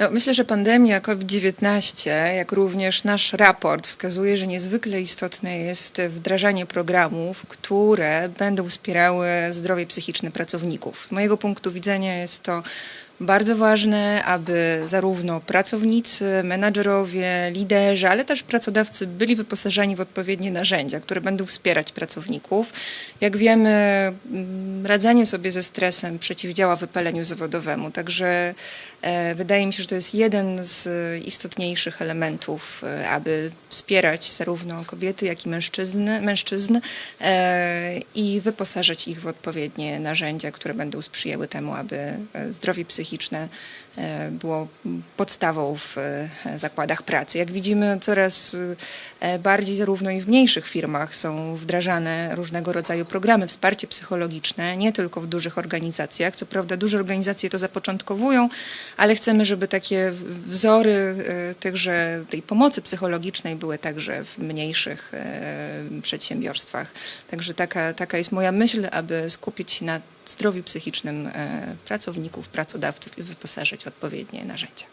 No, myślę, że pandemia COVID-19, jak również nasz raport wskazuje, że niezwykle istotne jest wdrażanie programów, które będą wspierały zdrowie psychiczne pracowników. Z mojego punktu widzenia jest to bardzo ważne, aby zarówno pracownicy, menadżerowie, liderzy, ale też pracodawcy byli wyposażeni w odpowiednie narzędzia, które będą wspierać pracowników. Jak wiemy, mm, radzenie sobie ze stresem przeciwdziała wypaleniu zawodowemu, także e, wydaje mi się, że to jest jeden z istotniejszych elementów, e, aby wspierać zarówno kobiety, jak i mężczyzn, mężczyzn e, i wyposażać ich w odpowiednie narzędzia, które będą sprzyjały temu, aby zdrowie psychiczne e, było podstawą w e, zakładach pracy. Jak widzimy, coraz e, bardziej zarówno i w mniejszych firmach są wdrażane różnego rodzaju programy, wsparcie psychologiczne, nie tylko w dużych organizacjach. Co prawda duże organizacje to zapoczątkowują, ale chcemy, żeby takie wzory tychże, tej pomocy psychologicznej były także w mniejszych przedsiębiorstwach. Także taka, taka jest moja myśl, aby skupić się na zdrowiu psychicznym e, pracowników, pracodawców i wyposażyć w odpowiednie narzędzia.